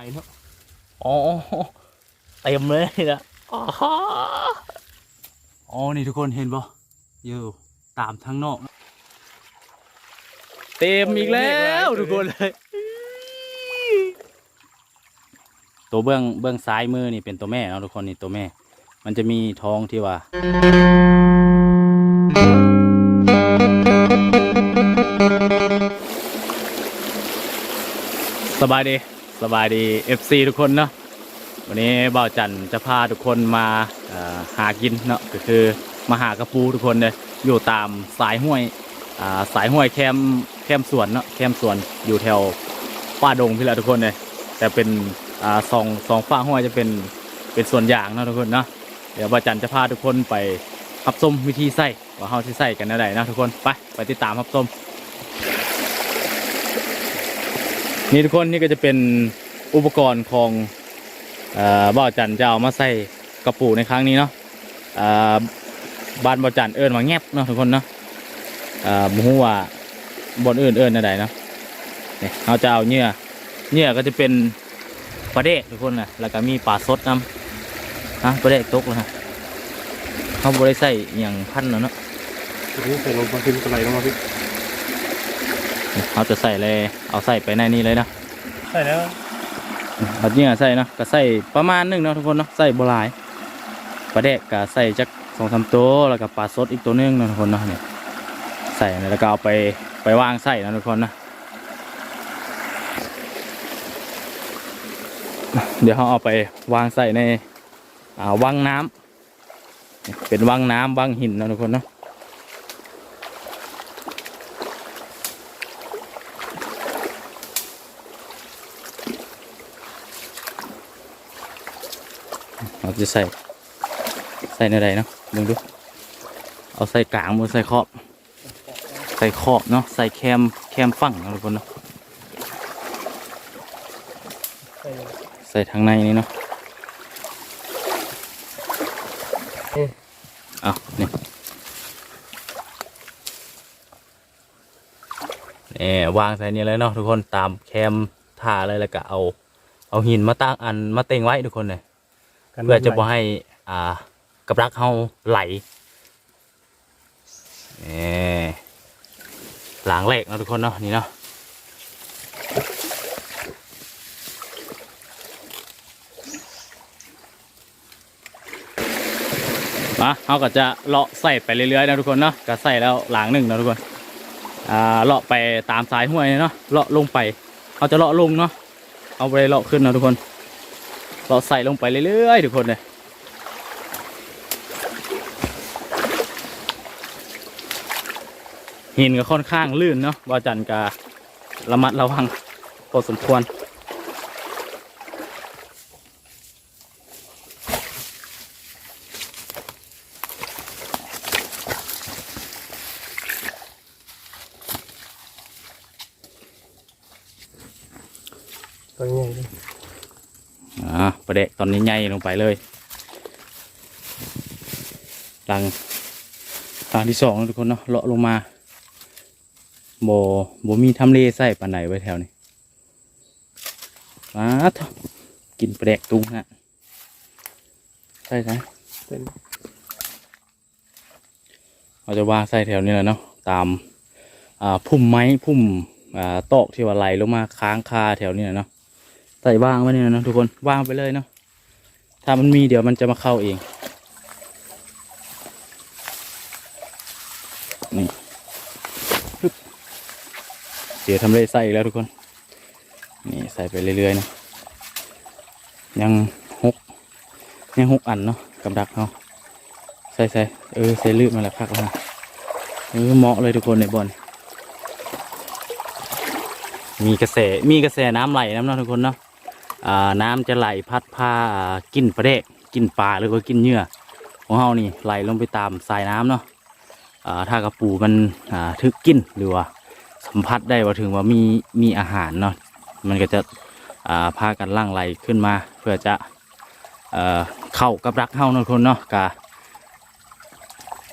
ไปเนาะอ๋อเต็มเลยนะอ๋ออ๋อนี่ทุกคนเห็นปะอยู่ตามทั้งนอก เต็มอีกแล้วทุกคนเลยตัวเบื้องเบื้องซ้ายมือนี่เป็นตัวแม่เนาะทุกคนนี่ตัวแม่ มันจะมีท้องที่ว่า สบายดี สบายดี FC ทุกคนเนาะวันนี้บ่าวจันจะพาทุกคนมาหากินเนาะก็คือมาหากระปูทุกคนเลยอยู่ตามสายห้วยาสายห้วยแคมแคมสวนเนาะแคมสวนอยู่แถวป่าดงพี่ละทุกคนเลยแต่เป็นอสองสองฝ้าห้วยจะเป็นเป็นส่วนอย่างเนาะทุกคนเนาะเดี๋ยวบ่าวจันจะพาทุกคนไปรับชมวิธีใส่ว่าเฮาที่ใส่กันได้เนะทุกคนไปไปติดตามรับชม นี่ทุกคนนี่ก็จะเป็นอุปกรณ์ของอ่อบ่าวจันจะเอามาใส่กระปูในครั้งนี้เนาะบ้านบ่าวจันเอิญมาแงบเนาะทุกคนเนาะเอ่อบ่ฮู้ว่าบนเอื่นเอิญอะไรเนาะเนี่ยเราจะเอาเนื้อเนื้อก็จะเป็นปลาเดกทุกคนนะแล้วก็มีปลาสดน้ำฮะปลาเดกตกเลยฮะเขาบ่ได้ใส่อย่างพันแล้วเนาะนี้ใส่ลงมาขึ้นกระไรลงมาพี่ เขาจะใส่เลยเอาใส่ไปในนี้เลยนะใช่แล้วเอาเนี่ยใส่เนาะก็ใส่ประมาณหนึงเนาะทุกคนเนาะใส่บหลายปลาแดกก็ใส่จักสองสามตัวแล้วก็ปลาสดอีกตัวหนึงเนาะทุกคนเนาะเนี่ยใส่แล้วก็เอาไปไปวางใส่นะทุกคนนะเดี๋ยวเขาเอาไปวางใส่ในอ่าวังน้ำเป็นวังน้ำวังหินเนาะทุกคนเนาะ จะใส่ ใส่ในใดเนาะมึงดู เอาใส่กลางมือใส่ขอบ ใส่ขอบเนาะ ใส่แคม แคมฝั่งนะทุกคนเนาะ ใส่ทางในนี่เนาะเอานี่นี่วางใส่นี่เลยเนาะทุกคนตามแคมท่าเลยแล้วก็เอา เอาหินมาตั้งอันมาเต็งไว้ทุกคนเลย เพื่อจะบ่ให้อ่ากับรักเฮาไหลนี่หลังแรกเนาะทุกคนเนาะนี่เนาะมาเขาก็จะเลาะใส่ไปเรื่อยๆนะทุกคนเนาะก็ใส่แล้วหลังหนึ่งนะทุกคนอ่าเลาะไปตามสายห้วยเนาะเลาะลงไปเขาจะเลาะลงเนาะเอาไปเลาะขึ้นนะทุกคน เราใส่ลงไปเรื่อยๆทุกคนเลยหินก็ค่อนข้างลื่นเนาะบาจันการะมัดระวังพอสมควร ตัวนี้ดิ อ่า ประเดะตอนนี้ใหญ่ลงไปเลยหลังหลังที่สองนะทุกคนเนาะเลาะลงมาโบโบมีทำเลใส่ปานไหนไว้แถวนี้มาเถอะกินประเดะตุ้งฮะใช่ใช่เป็นเราจะวางใส่แถวนี้แหละเนาะตามอ่าพุ่มไม้พุ่มอ่าตอกที่ว่าไหลลงมาค้างคาแถวนี้แหละเนาะ ใส่ว่างไว้เนี่ยนะทุกคนว่างไปเลยเนาะถ้ามันมีเดี๋ยวมันจะมาเข้าเองนี่เดี๋ยวทำเลยใส่อีกแล้วทุกคน นี่ใส่ไปเรื่อยๆนะยังหกยังหกอันเนาะกับดักเขาใส่ใส่เออใส่ลืบมาแล้วพักแล้วเออเหมาะเลยทุกคนในบอลมีกระแสมีกระแสน้ำไหลน้ำเนาะทุกคนเนาะ น้ำจะไหลพัดพาอ่ากินปลาเดะกินปลาหรือว่ากินเหยื่อของเฮานี่ไหลลงไปตามสายน้ำเนาะถ้ากระปูมันอ่าทึกกินหรือว่าสัมผัสได้ว่าถึงว่ามีมีอาหารเนาะมันก็จะพากันล่างไหลขึ้นมา เพื่อจะเอเข้ากับรักเฮาเนาะทุกคนเนาะกะ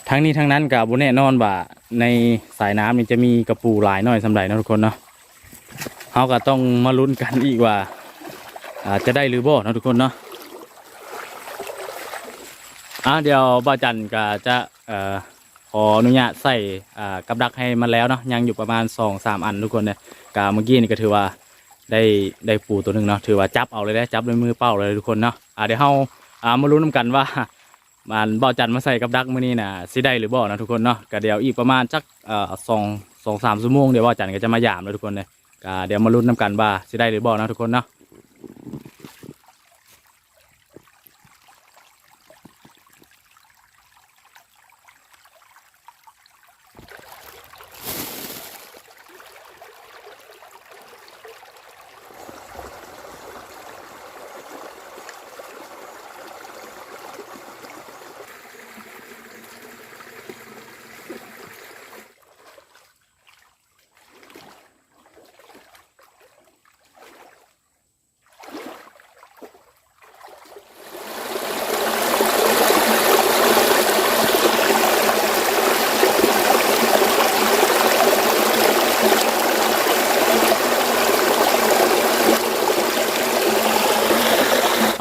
ทั้งนี้ทั้งนั้นกับบุแน่นอนว่าในสายน้ำนี่จะมีกระปูหลายน่อยสำหรับนะทุกคนเนาะเขาก็ต้องมาลุ้นกันอีกว่า อาจจะได้หรือบ่นะทุกคนเนาะอ่าเดี๋ยวบ่าจันก็จะเอ่อขออนุญาตใส่อ่ากับดักให้มันแล้วเนาะยังอยู่ประมาณสองสามอันทุกคนเนี่ยกาเมื่อกี้นี่ก็ถือว่าได้ได้ปูตัวหนึ่งเนาะถือว่าจับเอาเลยได้จับด้วยมือเป้าเลยทุกคนเนาะอ่าเดี๋ยวเฮาอ่ามาลุ้นนำกันว่ามันบ่าวจันมาใส่กับดักมื้อนี้น่ะสิได้หรือบ่เนาะทุกคนเนาะก็เดี๋ยวอีกประมาณจักเอ่อสองสองสามชั่วโมงเดี๋ยวบ่าวจันก็จะมายามแล้วทุกคนเลยก็เดี๋ยวมาลุ้นนำกันว่าสิได้หรือบ่เนาะทุกคนเนาะ Thank you.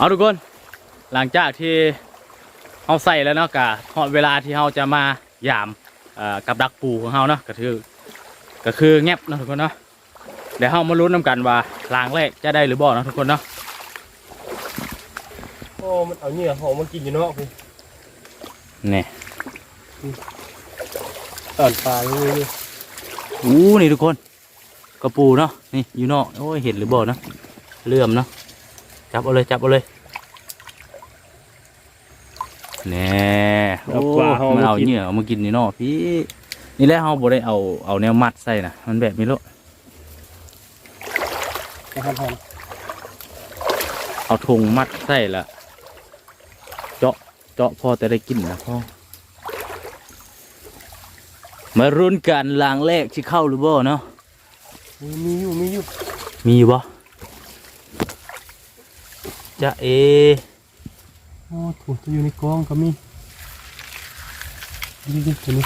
เอาทุกคน หลังจากที่เราใส่แล้วเนาะกะพอเวลาที่เราจะมายามเอ่อกับดักปูของเราเนาะก็คือก็คือแงบเนาะทุกคนเนาะเดี๋ยวเรามาลุ้นนำกันว่าลางแรกจะได้หรือบ่เนาะทุกคนเนาะโอ้มันเอาเหงื่อหอมมากินอยู่เนาะพี่นี่ตอนปลาอย่างนี้นี่อู้นี่ทุกคนกระปูเนาะนี่อยู่เนาะโอ้ยเห็นหรือบ่เนาะเลื่อมเนาะจับเอาเลยจับเอาเลย แน่โอ้มันเอาเหงื่อเอามากินนี่เนาะพี่ นี่แหละเราบ่ได้เอาเอาแนวมัดใส่นะมันแบบนี้โลนะครับผมเอาธงมัดใส่ละเจาะเจาะพอแต่ได้กินนะพ่อมารุนกันลางแรกที่เข้าหรือบ่เนาะมีมีอยู่มีอยู่มีอยู่บ่จะเอ โอ้ถูกตัวอยู่ในกองก็มีนี่นี่ตัวนี้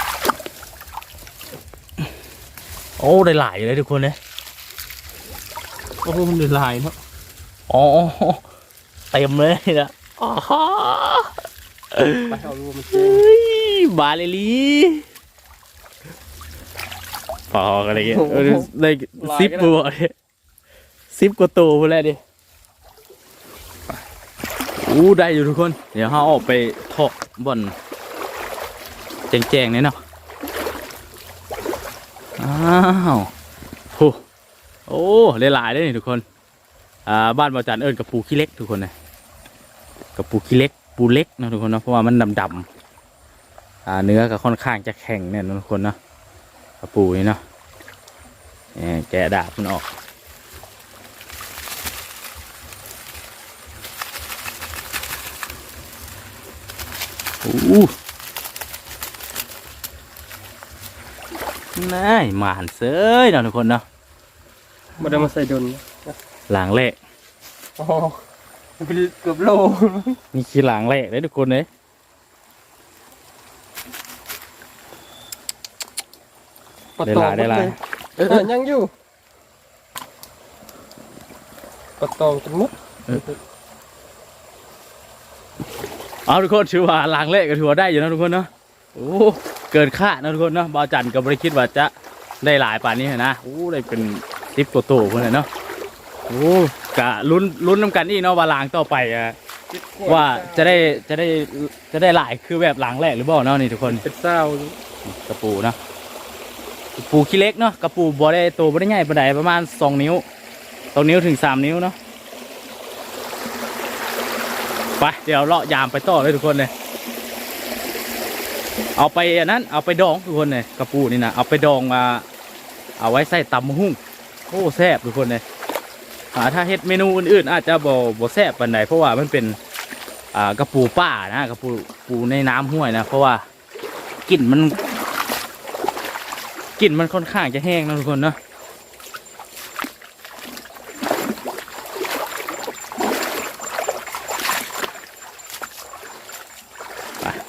โอ้ได้หลายเลยทุกคนเลยโอ้มันเลยลายเนาะอ๋อเต็มเลยนะอ๋อไปเอารวมมันเจเฮ้ยบาเลลีพอกันเลยเงี้ยเออได้ซิปบัวเนี่ยซิปกว่าตัวพอแล้วดิ อู้ได้อยู่ทุกคน เดี๋ยวเขาออกไปทาะบอนแจงๆเนี่ยเนาะ อ้าวโหโอ้หลายๆเลยนี่ทุกคน อ่า บ้านบาจันเอิญกับปูขี้เล็กทุกคนนะกับปูขี้เล็ก ปูเล็กนะทุกคนนะเพราะว่ามันดำๆอ่า เนื้อก็ค่อนข้างจะแข็งเนี่ยทุกคนนะกับปูนี่เนาะแกะดาบมันออก อู้นายหมานเซยเนาะทุกคนเนาะมาได้มาใส่ดนหลังแรกอ๋อมันเป็นเกือบโลนี่คือหลังแรกเลยทุกคนเลยได้หลายได้หลายเออยังอยู่ปะตองจนหมด เอาทุกคนถือว่าลังแรกก็ถือว่าได้อยู่นะทุกคนเนาะโอ้เกินคาดนะทุกคนเนาะบาจันก็ไม่ได้คิดว่าจะได้หลายป่านนี้นะโอ้ได้เป็นสิบตัวโตเพื่อนเลยเนาะโอ้กะลุ้นลุ้นน้ำกันอีกเนาะว่าลังต่อไปอะว่าจะได้จะได้จะได้หลายคือแบบหลังแรกหรือเปล่าเนาะนี่ทุกคนเป็นเศร้ากระปูเนาะกระปูขี้เล็กเนาะกระปูบ่ได้โตบ่ได้ใหญ่ปานใดประมาณสองนิ้วสองนิ้วถึงสามนิ้วเนาะ ไปเดี๋ยวเลาะยามไปต่อเลยทุกคนเลยเอาไปอันนั้นเอาไปดองทุกคนเลยกระปูนี่นะเอาไปดองมาเอาไว้ใส่ตำมะฮุ่งโอ้แซ่บทุกคนเลยอ่าถ้าเฮ็ดเมนูอื่นๆอาจจะบ่บ่แซ่บปานใดเพราะว่ามันเป็นอ่ากระปูป่านะกระปูปูในน้ำห้วยนะเพราะว่ากลิ่นมันกลิ่นมันค่อนข้างจะแห้งนะทุกคนเนาะ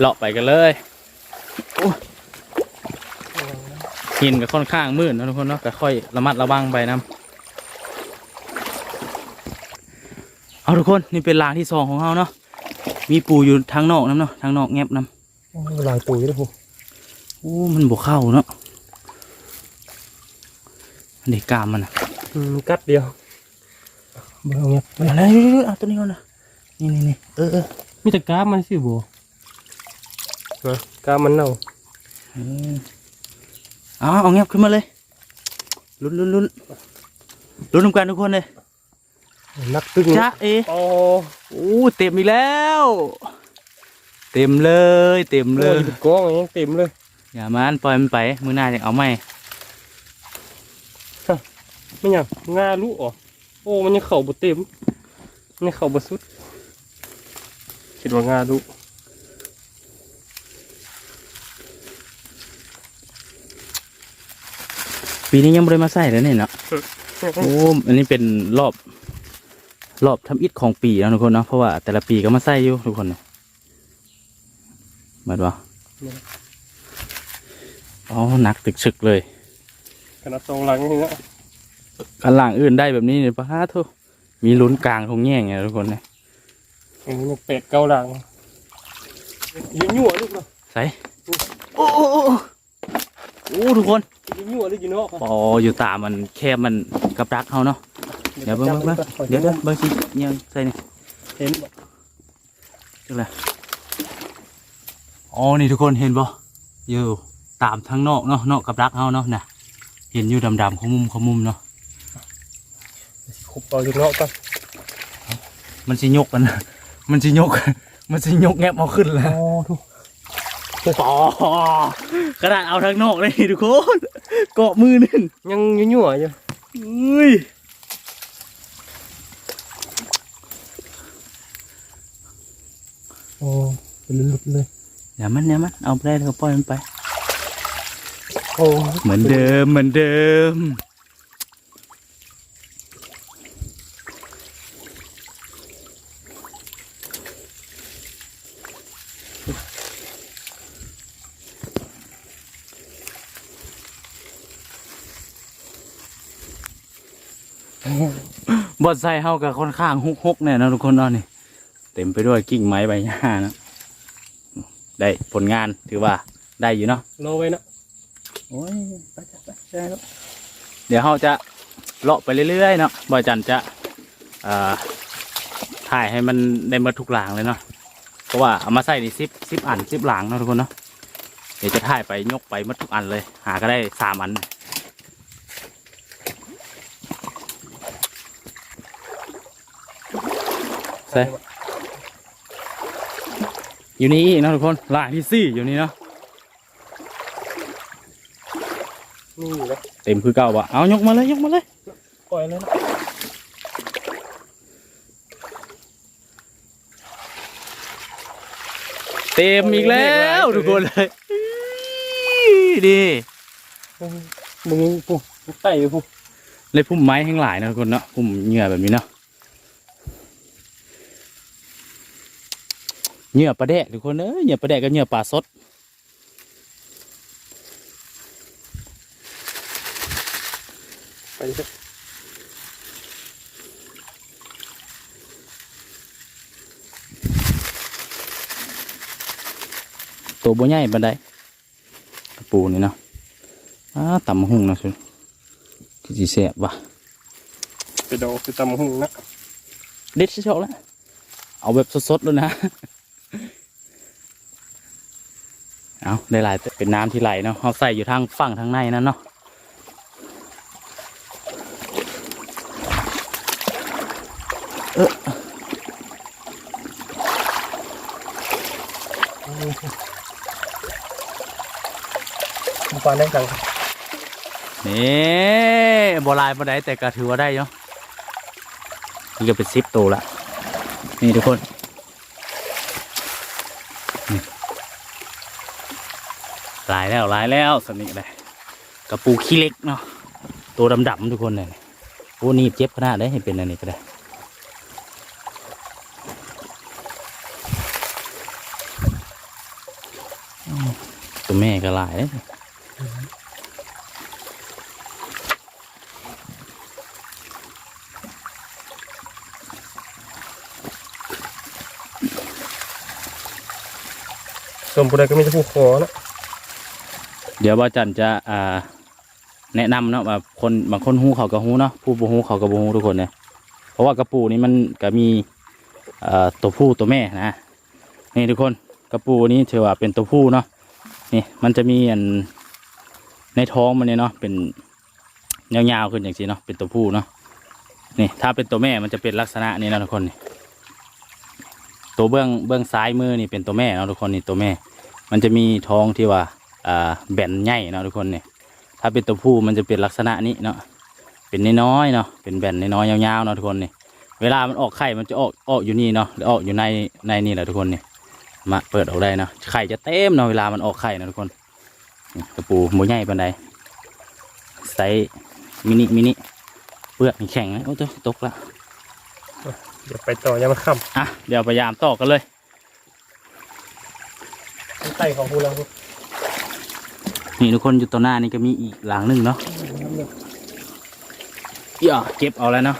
เลาะไปกันเลยโอ้หินก็ค่อนข้างมืดนะทุกคนเนาะก็ค่อยระมัดระวังไปนะเอาทุกคนนี่เป็นรางที่สองของเราเนาะมีปูอยู่ทางนอกน้ำเนาะทางนอกแงบน้โอ้หลายปุ๋ยเลยพวกำโอ้มันบวเข้าเนาะอันนี้กล้ามมันอะอืมกัดเดียวเบิ่งเงี้ยเอาอะไรเอาตัวนี้ก่อนนะนี่นี่นี่เออเออมีแต่กล้ามมันสิบ่ นะกล้ามมันเน่าเออเอาเอาแงบขึ้นมาเลยลุ้นลุ้นลุ้นลุ้นทำกันทุกคนเลยนักตึงจ้าเอโอ้โอ้เต็มอีกแล้ว เต็มเลยเต็มเลเลยยเป็นกองยังเต็มเลยอย่ามันปล่อยมันไปมือหน้าจะเอาไหมไม่อยากงาลูกอ๋อโอ้มันยังเข่าบ่เต็มมันยังเข่าบ่สุดคิดว่างาลู ปีนี้ยังไม่ได้มาใส่เลยเนี่ยเนาะโอ้อันนี้เป็นรอบรอบทำอิฐของปีแล้วทุกคนเนาะเพราะว่าแต่ละปีก็มาใส่อยู่ทุกคนเนาะเหมือนว่าอ๋อหนักตึกชึกเลยขนาดสองหลังนี่นะกันหลังอื่นได้แบบนี้เนี่ยป้าทุมีลุ้นกลางทงแง่งไงทุกคนเนี่ยอันนี้มันเป็ดเกาหลังยิ้มยั่วลูกเนาะใส่โอ้ โอ้โอ้โอ้ทุกคนยิ้มยั่วลูกอยู่นอกอะปออยู่ตามมันแคบมันกับดักเขาเนาะเดี๋ยวเบิ้งเบิ้งเบิ้งเดี๋ยวเดี๋ยวเบิ้งสิเนี่ยใส่นี่เห็นบ่จังไรอ๋อนี่ทุกคนเห็นบ่อยู่ตามทั้งนอกเนาะนอกกับดักเขาเนาะน่ะเห็นอยู่ดำๆของมุมของมุมเนาะขุบเอาอยู่นอกก่อนมันสิยกกันนะมันสิยก มันสิยกแงบเอาขึ้นแล้วโอ้ทุก ปอกระดาษเอาทั้งนอกเลยทุกคนเกาะมือหนึ่งยังยั่วยั่วอยู่อุ้ยโอ้เป็นหลุดๆเลยอย่ามันอย่ามันเอาไปได้ก็ปล่อยมันไป โอ้เหมือนเดิมเหมือนเดิม บอดใส่เฮากับค่อนข้างฮุกฮกๆเนี่ยนะทุกคนเนาะนี่ เต็มไปด้วยกิ่งไม้ใบหญ้านะได้ผลงานถือว่าได้อยู่เนาะรอไว้นะโอ้ยไปจ้ะไปได้แล้วเดี๋ยวเราจะเลาะไปเรื่อยๆเนาะบอยจันจะเอ่อถ่ายให้มันได้หมาทุกหลางเลยเนาะเพราะว่าเอามาใส่ในซิปซิปอันซิปหลางเนาะทุกคนเนาะเดี๋ยวจะถ่ายไปยกไปหมาทุกอันเลย หาก็ได้สามอัน ใส่อยู่นี่อีกเนาะทุกคนหลายที่สี่อยู่นี่เนาะนี่อยู่เลยเต็มคือเก่าปะเอายกมาเลยยกมาเลยปล่อยเลยนะเต็มอีกแล้วทุกคนเลยดีมึงปุ๊บไต่ไปปุ๊บเลยพุ่มไม้แห้งหลายนะทุกคนเนาะพุ่มเหงื่อแบบนี้เนาะ เหงื่อปลาแดกทุกคนเอ้ยเหงื่อปลาแดกกับเหงื่อปลาสดไปเลยตัวบัวใหญ่บันไดกระปูนี่เนาะอ้าต่ำหุ่งนะสุดคือสีแสบว่ะไปดอกไปตำหุ่งนะเด็ดชอบแล้วเอาแบบสดๆเลยนะ เอาได้หลายแต่เป็นน้ำที่ไหลเนาะเอาใส่อยู่ทางฝั่งทางในนั่นเนาะปลาได้จังนี่โบราณบันไดแต่ก็ถือว่าได้เนาะนี่ก็เป็นซิปตัวละนี่ทุกคนนี่ ลายแล้วลายแล้วสนิทเลยกระปูขี้เล็กเนาะตัวดำๆทุกคนเลยโอ้นี่เจ็บขนาดได้เห็นเป็นอันนี้ก็ได้ตัวแม่ก็ลายเลยสมบูรณ์ก็มีแต่ผู้ขอนะ เดี๋ยวบ่าจันจะอ่า แนะนำเนาะว่าคนบางคนฮู้เขาก็ฮู้เนาะผู้บ่ฮู้เขาก็บ่ฮู้ทุกคนเนี่ยเพราะว่ากระปูนี่มันก็มีอ่อตัวผู้ตัวแม่นะนี่ทุกคนกระปูนี้ถือว่าเป็นตัวผู้เนาะนี่มันจะมีอันในท้องมันเนี่ยเนาะเป็นยาวๆขึ้นอย่างนี้เนาะเป็นตัวผู้เนาะนี่ถ้าเป็นตัวแม่มันจะเป็นลักษณะนี้นะทุกคนนี่ตัวเบื้องเบื้องซ้ายมือนี่เป็นตัวแม่เนาะทุกคนนี่ตัวแม่ มันจะมีท้องที่ว่า แบนใหญ่เนาะทุกคนเนี่ยถ้าเป็นตัวผู้มันจะเป็นลักษณะนี้เนาะเป็นน้อยๆเนาะเป็นแบนน้อยๆยาวๆเนาะทุกคนนี่เวลามันออกไข่มันจะออกออกอยู่นี่เนาะหรือออกอยู่ในในนี่แหละทุกคนเนี่ยมาเปิดออกได้เนาะไข่จะเต็มเนาะเวลามันออกไข่นะทุกคนนี่กระปูหมูใหญ่ปานใดไซส์มินิมินิเปลือกนี่แข็งนะโอ้ตัวตกละเดี๋ยวไปต่อยังมาค่อะเดี๋ยวพยายามต่อกันเลยำใต้ของผู้เรา นี่ทุกคนอยู่ต่อหน้านี่ก็มีอีกหลังหนึ่งเนาะอย่าเก็บเอาแล้วเนาะ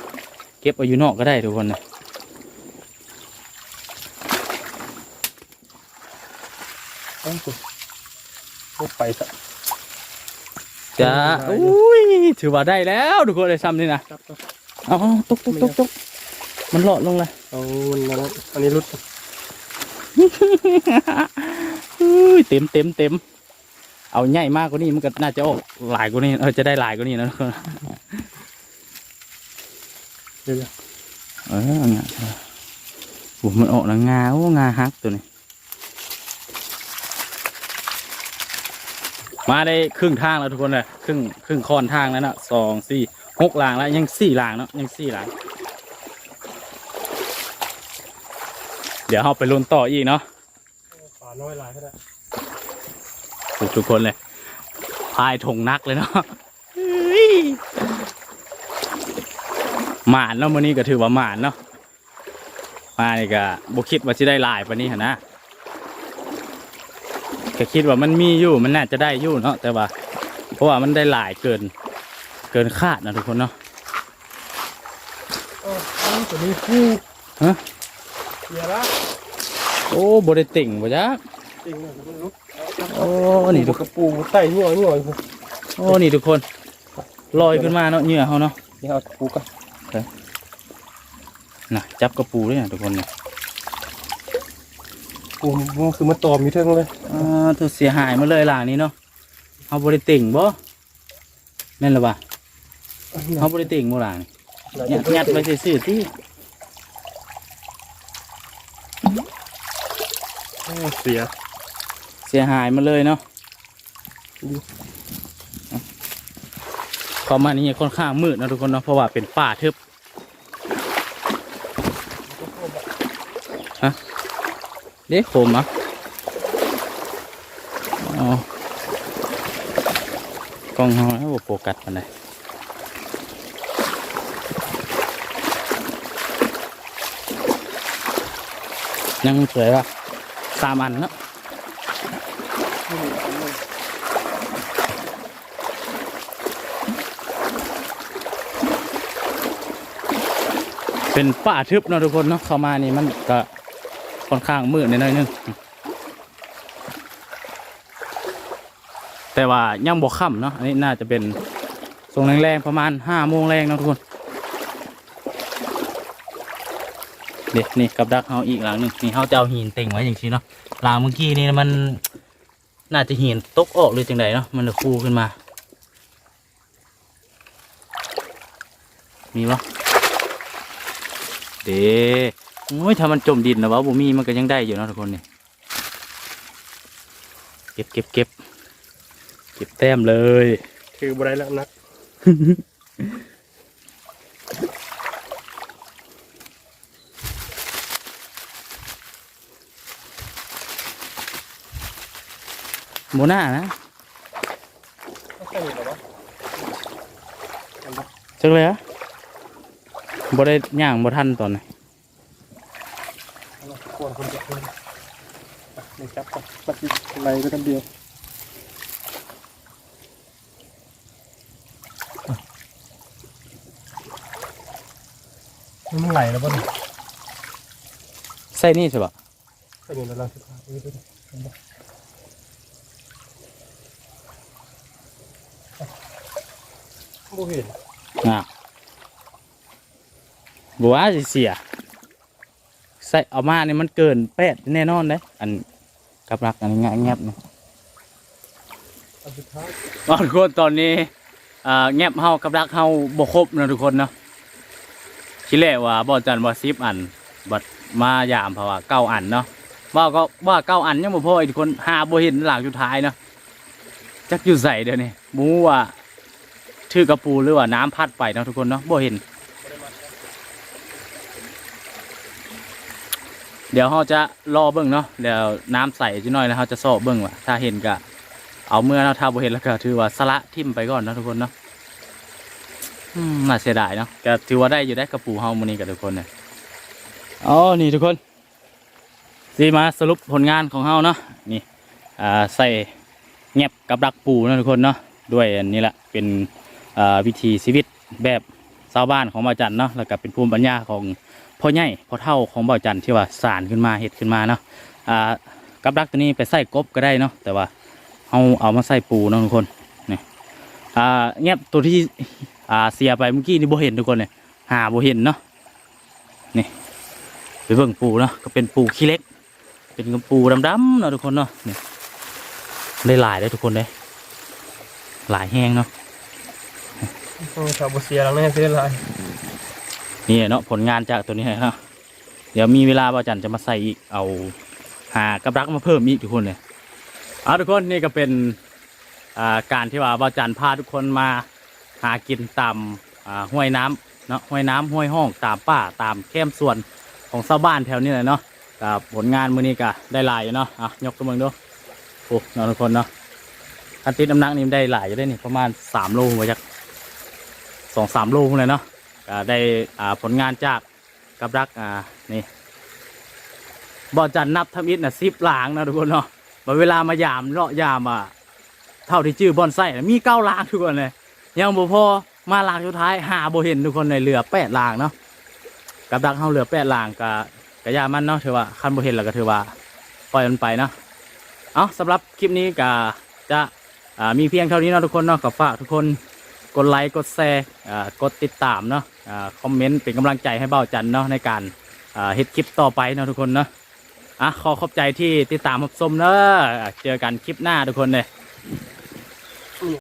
เก็บเอาอยู่นอกก็ได้ทุกคนนะต้องสุดพูดไปซะจ้าได้อุ้ยถือว่าได้แล้วทุกคนเลยซ้ำนี่นะครับเอาตกตกตกตกมันหลอดลงเลยเอามันมาแล้วอันนี้รุดอุ้ยเต็มเต็มเต็ม เอาใหญ่มากกว่านี้มันก็น่าจะออกหลายกว่านี้เออจะได้หลายกว่านี้นะทุกคนเดี๋ยวเออเนี่ยโอ้มันออกแล้วงาโอ้งาฮักตัวนี้ มาได้ครึ่งทางแล้วทุกคนเลยครึ่งครึ่งค่อนทางแล้วนะสองสี่หกหลางแล้วยังสี่หลางเนาะยังสี่หลางเดี๋ยวเราไปลุ้นต่ออีกเนาะป่าน้อยหลายก็ได้ ทุกทุกคนเลยพายถงนักเลยเนาะหมานเนาะวันนี้ก็ถือว่าหมานเนาะมานี่ก็บุคิดว่าจะได้หลายปานนี้หนนะก็คิดว่ามันมีอยู่มันน่าจะได้อยู่เนาะแต่ว่า เพราะว่ามันได้หลายเกิน เกินคาดนะทุกคนเนาะอ๋อตัวนี้คู่ฮะเดี๋ยวละโอ้บริติ่งบ่จ๊ะจริงนะมันรุด โอ้นี่ทุกกระปูไต่หัวหัวอยู่โอ้นี่ทุกคนลอยขึ้นมาเนาะเหงื่อเขาเนาะเดี๋ยวเอาปูกันนะจับกระปูด้วยนะทุกคนเนี่ยปูมันคือมาตอมอยู่เท่านั้นเลยอ่าตัวเสียหายมาเลยหลังนี้เนาะเอาบริติ่งบ่แม่นหรือเปล่าเอาบริติ่งโมหลังนี่ยัดยัดไปซื่อๆที่โอ้เสีย เสียหายมาเลยเนาะเข้ามานี่ค่อนข้างมืดนะทุกคนเนาะเพราะว่าเป็นป่าทึบฮะเด็กโคมอะอ๋อกล้องเขาให้โฟกัสมันเลยยังสวยป่ะสามอันเนาะ เป็นป่าทึบเนาะทุกคนเนาะเข้ามานี่มันก็ค่อนข้างมืดนิดหน่อยนึงแต่ว่ายังบกค่ำเนาะอันนี้น่าจะเป็นทรงแรงๆประมาณห้าโมงแรงเนาะทุกคนเด็กนี่กับดักเฮาอีกหลังหนึ่งนี่เฮาจะเอาหินเต็งไว้อย่างนี้เนาะหลังเมื่อกี้นี่มัน น่าจะหินตกออกหรือจังไดเนาะมันเลยฟูขึ้นมา มีปะเด้โอ้ยถ้ามันจมดินนะวะบ่มีมันก็ยังได้อยู่เนาะทุกคนนี่เก็บเก็บเก็บเก็บแต้มเลย คือบได้แล้วนัก โมน่านะจักเลยอะบ่ได้ย่างบ่ทันตอนนี้ควรคนจะคนไม่จับกันปัดอะไรก็ทำเดียวมันไหลแล้วป่ะใส่นี่ใช่ปะก็อยู่ในรังสิบห้า บ่เห็นอะบัวาสิเสียใส่เอามานี่มันเกินแปดแน่นอนเลยอันกับรักอันนี้แงบๆนี่อันสุดท้ายอ๋อทุกคนตอนนี้อ่าแงบเฮากับรักเฮาบ่ครบเนาะทุกคนเนาะทีแรกว่าบ่จันว่าสิบอันบัดมายามเพราะว่าเก้าอันเนาะว่าก็ว่าเก้าอันยังบ่พออีกทุกคนหาบ่เห็นหลังสุดท้ายเนาะจักอยู่ใส่เดี๋ยวนี้หมูว่า ถือกระปูหรือว่าน้ำพัดไปเนาะทุกคนเนาะบ่เห็น เดี๋ยวเราจะรอเบิ่งเนาะเดี๋ยวน้ำใสจังหน่อยแล้วเราจะสอบเบิ่งว่าถ้าเห็นก็เอาเมื่อเนาะถ้าบ่เห็นแล้วก็ถือว่าสละทิ่มไปก่อนเนาะทุกคนเนาะอืมน่าเสียดายเนาะก็ถือว่าได้อยู่ได้กระปูเฮามื้อนี้กับทุกคนเนี่ยอ๋อนี่ทุกคนสิมาสรุปผลงานของเฮาเนาะนี่อ่าใส่แงบกับดักปูเนาะทุกคนเนาะด้วยอันนี้แหละเป็น วิธีชีวิตแบบชาวบ้านของบ่าจันเนาะแล้วก็เป็นภูมิปัญญาของพ่อใหญ่พ่อเท่าของเบาจันทร์ที่ว่าสารขึ้นมาเห็ดขึ้นมาเนาะอ่ากับดักตัวนี้ไปใส่กบก็ได้เนาะแต่ว่าเอาเอามาใส่ปูเนาะทุกคนนี่อ่าเงียบตัวที่อาเสียไปเมื่อกี้นี่บ่เห็นทุกคนเลยหาบ่เห็นเนาะนี่ไปเบิ่งปูเนาะก็เป็นปูขี้เล็ก เป็นกระปูดำๆเนาะทุกคนเนาะนี่ได้หลายได้ทุกคนเลยหลายแห้งเนาะ ชาวบ่เสียแล้วแน่เสียลายนี่เนาะผลงานจากตัวนี้เนาะเดี๋ยวมีเวลาบาจันจะมาใส่อีกเอาหากระรักมาเพิ่มอีกทุกคนเลยเอาทุกคนนี่ก็เป็นการที่ว่าบาจันพาทุกคนมาหากินตามห้วยน้ำเนาะห้วยน้ำห้วยห้องตามป่าตามแคมส่วนของชาวบ้านแถวนี้เลยเนาะกับผลงานมือนี้ก็ได้หลายอยู่เนาะอะยกตัวมึงดูโอ้เนาทุกคนเนาะคันติดน้ำหนักนี่ได้หลายอยู่ได้นี่ประมาณสามโลมาจาก สองสามลพวกเลยเนาะได้อ่าผลงานจากกับรักอ่านี่บอจันนับทำอิฐนะซิบหลางนะทุกคนเนาะมาเวลามายามเลาะยามอะเท่าที่ชื่อบอนไส้น่มีเก้าลางทุกคนเลยยังบ่พอมาลางสุดท้ายหาบ่เห็นทุกคนเลยเหลือแปดลางเนาะกับรักเฮาเหลือแปดลางกะกะยามันเนาะถือว่าคันบ่เห็นแล้วก็ถือว่าปล่อยมันไปเนาะเอาสำหรับคลิปนี้ก็จะมีเพียงเท่านี้เนาะทุกคนเนาะก็ฝากทุกคน กดไลค์กดแชร์กดติดตามเนาะคอมเมนต์เป็นกำลังใจให้เบ้าจันเนาะในการเฮ็ดคลิปต่อไปเนาะทุกคนเนาะอะขอขอบใจที่ติดตามรับชมเนาะเจอกันคลิปหน้าทุกคนเลย